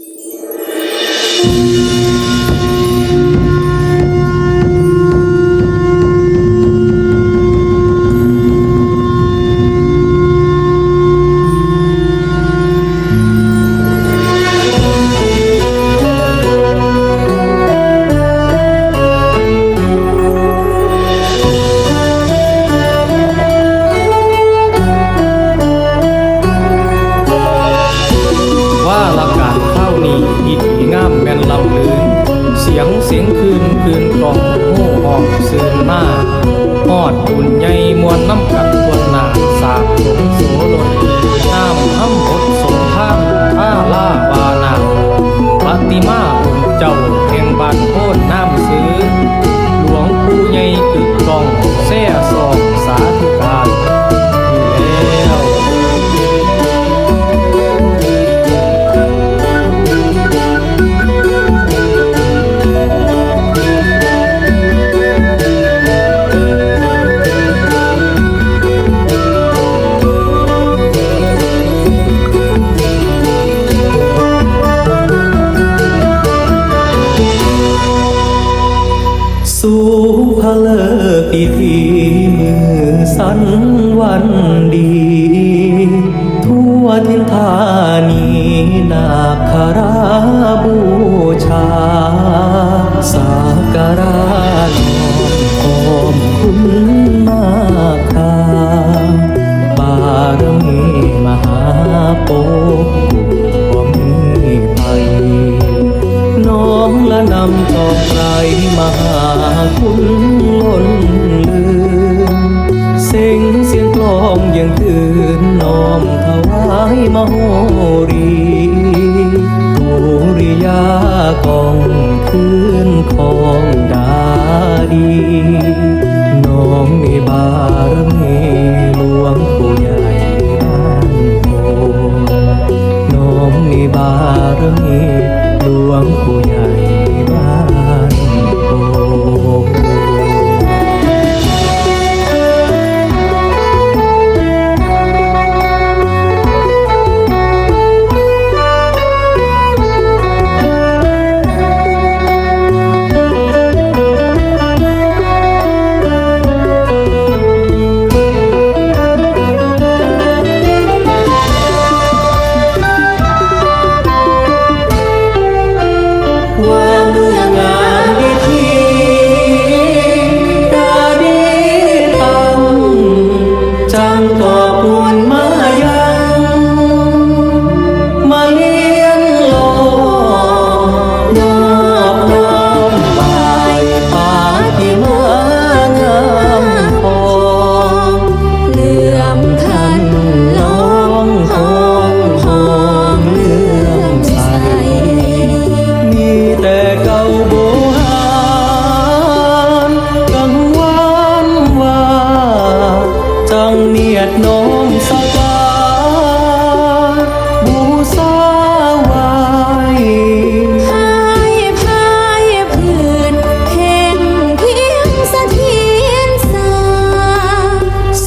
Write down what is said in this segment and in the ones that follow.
ว่างลืน เสียงเสียงคืนคืนกล่องโม่ออกซื่นมาหอดอุ่นใหญ่มวนน้ำกัดควนหนาสาบสงโสลนน้ำห้ำหดสงข้ามท่าล่าวานาปฏิมาอุ่นเจ้าแห่งบ้านโพนน้ำซื้อ หลวงปู่ใหญ่กึก เลิกอีทีมือสันวันดี ทั่วทินธานีนาคาราบูชา สาการะนอมออมคุณมาคาบารมีมหาโปกบ่มีภัยน้องละนำต่อไกลมหาคุณ ยังคืนน้อมถวายมโหรีปุริยากองคืนของดาดี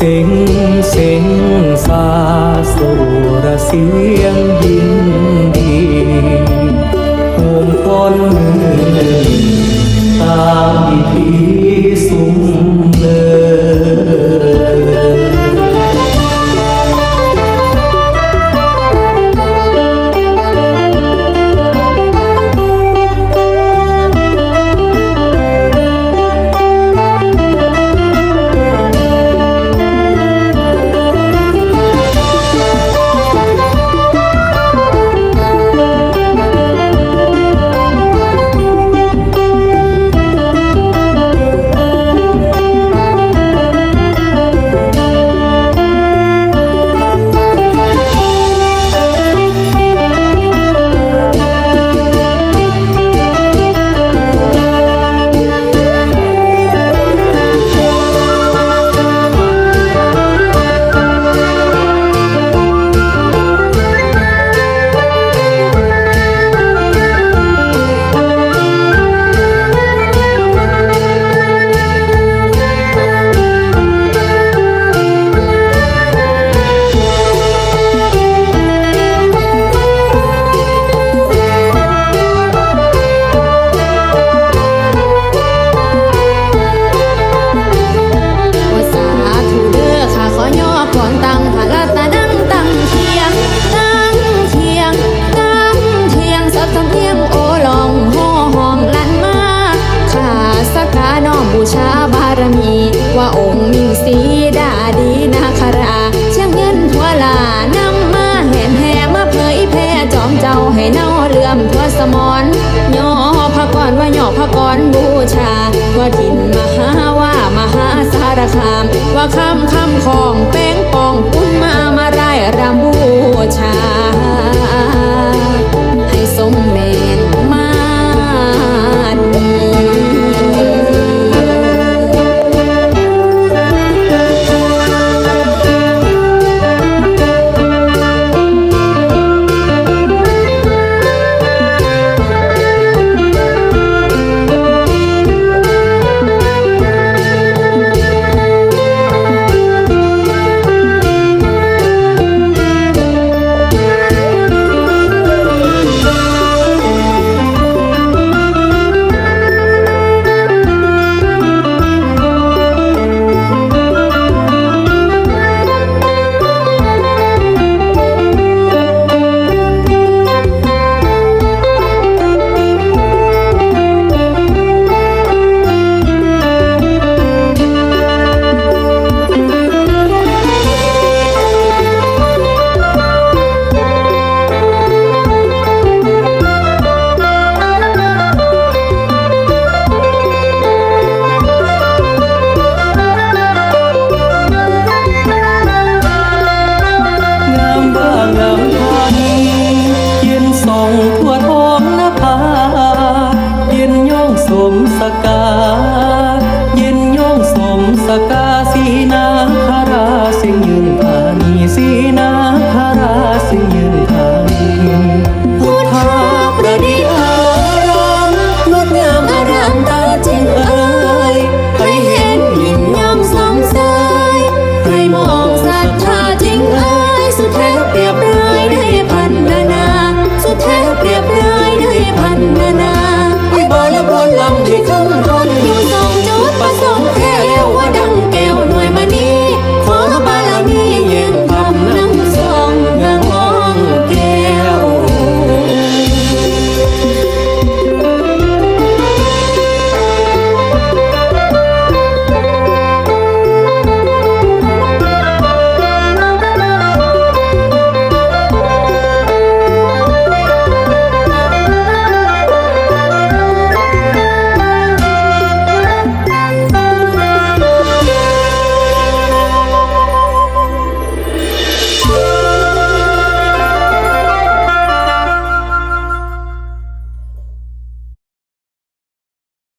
สียงสิงสาสุรเสียงยินดีโหมก้อนตามพิธี กรบูชา ว่าถิ่นมหาว่ามหาสารคาม ว่าคำคำของแป้งปองปุ้นมามาได้รำบูชา